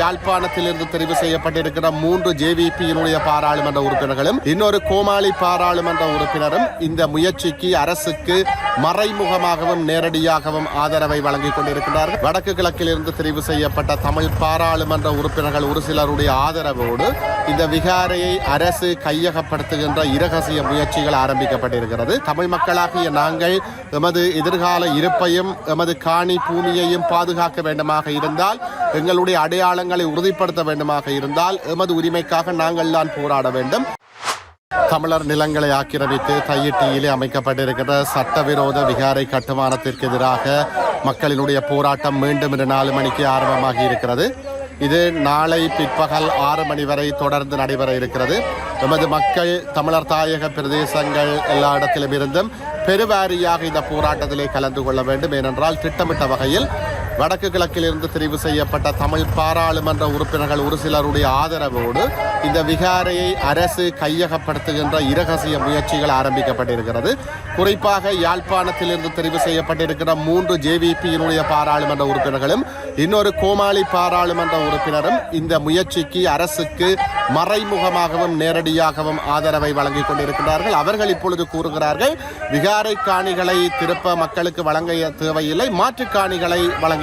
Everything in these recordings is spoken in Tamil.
யாழ்ப்பாணத்திலிருந்து தெரிவு செய்யப்பட்டிருக்கிற மூன்று ஜேவிபியினுடைய பாராளுமன்ற உறுப்பினர்களும் இன்னொரு கோமாளி பாராளுமன்ற உறுப்பினரும் இந்த முயற்சிக்கு அரசுக்கு மறைமுகமாகவும் நேரடியாகவும் ஆதரவை வழங்கிக் கொண்டிருக்கிறார்கள் வடக்கு கிழக்கிலிருந்து தெரிவு செய்யப்பட்ட தமிழ் பாராளுமன்ற உறுப்பினர்கள் ஒரு சிலருடைய ஆதரவோடு இந்த விகாரையை அரசு கையகப்படுத்துகின்ற இரகசிய முயற்சிகள் ஆரம்பிக்கப்பட்டிருக்கிறது. தமிழ் மக்களாகிய நாங்கள் எமது எதிர்கால இருப்பையும் எமது காணி பூமியையும் பாதுகாக்க வேண்டுமாக இருந்தால் எங்களுடைய அடையாளங்களை உறுதிப்படுத்த வேண்டுமாக இருந்தால் எமது உரிமைக்காக நாங்கள் தான் போராட வேண்டும். தமிழர் நிலங்களை ஆக்கிரமித்து தையிட்டியிலே அமைக்கப்பட்டிருக்கிற சட்டவிரோத விகாரை கட்டுமானத்திற்கு எதிராக மக்களினுடைய போராட்டம் மீண்டும் இன்று நாலு மணிக்கு ஆரம்பமாகி இருக்கிறது. இது நாளை பிற்பகல் ஆறு மணி வரை தொடர்ந்து நடைபெற இருக்கிறது. எமது மக்கள் தமிழர் தாயக பிரதேசங்கள் எல்லா இடத்திலும் இருந்தும் பெருவாரியாக இந்த போராட்டத்திலே கலந்து கொள்ள வேண்டும். ஏனென்றால் திட்டமிட்ட வகையில் வடக்கு கிழக்கிலிருந்து தெரிவு செய்யப்பட்ட தமிழ் பாராளுமன்ற உறுப்பினர்கள் ஒரு சிலருடைய ஆதரவோடு இந்த விகாரையை அரசு கையகப்படுத்துகின்ற இரகசிய முயற்சிகள் ஆரம்பிக்கப்பட்டிருக்கிறது. குறிப்பாக யாழ்ப்பாணத்திலிருந்து தெரிவு செய்யப்பட்டிருக்கிற மூன்று ஜேவிபியினுடைய பாராளுமன்ற உறுப்பினர்களும் இன்னொரு கோமாளி பாராளுமன்ற உறுப்பினரும் இந்த முயற்சிக்கு அரசுக்கு மறைமுகமாகவும் நேரடியாகவும் ஆதரவை வழங்கிக் கொண்டிருக்கிறார்கள் அவர்கள் இப்பொழுது கூறுகிறார்கள் விகாரை காணிகளை திருப்ப மக்களுக்கு வழங்க தேவையில்லை மாற்றுக் காணிகளை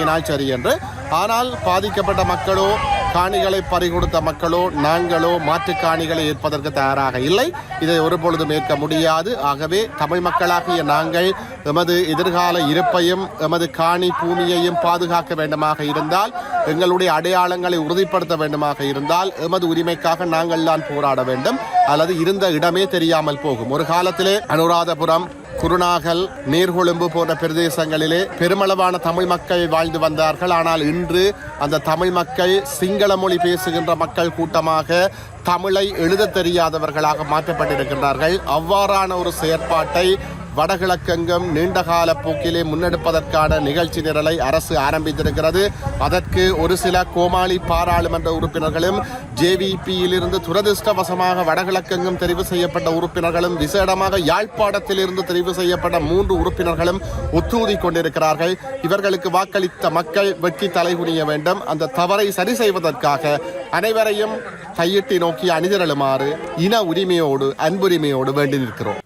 வழங்கினால் சரி என்று. ஆனால் பாதிக்கப்பட்ட மக்களோ காணிகளை பறிகொடுத்த மக்களோ நாங்களோ மாற்று காணிகளை ஏற்பதற்கு தயாராக இல்லை. இதை ஒருபொழுதும் ஏற்க முடியாது. ஆகவே தமிழ் மக்களாகிய நாங்கள் எமது எதிர்கால இருப்பையும் எமது காணி பூமியையும் பாதுகாக்க வேண்டுமாக இருந்தால் எங்களுடைய அடையாளங்களை உறுதிப்படுத்த வேண்டுமாக இருந்தால் எமது உரிமைக்காக நாங்கள் தான் போராட வேண்டும். அல்லது இருந்த இடமே தெரியாமல் போகும். ஒரு காலத்திலே அனுராதபுரம் குருநாகல் நீர்கொழும்பு போன்ற பிரதேசங்களிலே பெருமளவான தமிழ் மக்கள் வாழ்ந்து வந்தார்கள். ஆனால் இன்று அந்த தமிழ் மக்கள் சிங்கள மொழி பேசுகின்ற மக்கள் கூட்டமாக தமிழை எழுத தெரியாதவர்களாக மாற்றப்பட்டிருக்கின்றார்கள். அவ்வாறான ஒரு செயற்பாட்டை வடகிழக்கெங்கும் நீண்டகால போக்கிலே முன்னெடுப்பதற்கான நிகழ்ச்சி நிரலை அரசு ஆரம்பித்திருக்கிறது. அதற்கு ஒரு சில கோமாளி பாராளுமன்ற உறுப்பினர்களும் ஜேவிபியிலிருந்து துரதிருஷ்டவசமாக வடகிழக்கெங்கும் தெரிவு செய்யப்பட்ட உறுப்பினர்களும் விசேடமாக யாழ்ப்பாணத்திலிருந்து தெரிவு செய்யப்பட்ட மூன்று உறுப்பினர்களும் ஒத்தூதி கொண்டிருக்கிறார்கள். இவர்களுக்கு வாக்களித்த மக்கள் வெற்றி தலைகுனிய வேண்டும். அந்த தவறை சரி செய்வதற்காக அனைவரையும் கையிட்டி நோக்கி அணிதிரளுமாறு இன உரிமையோடு அன்புரிமையோடு வேண்டி நிற்கிறோம்.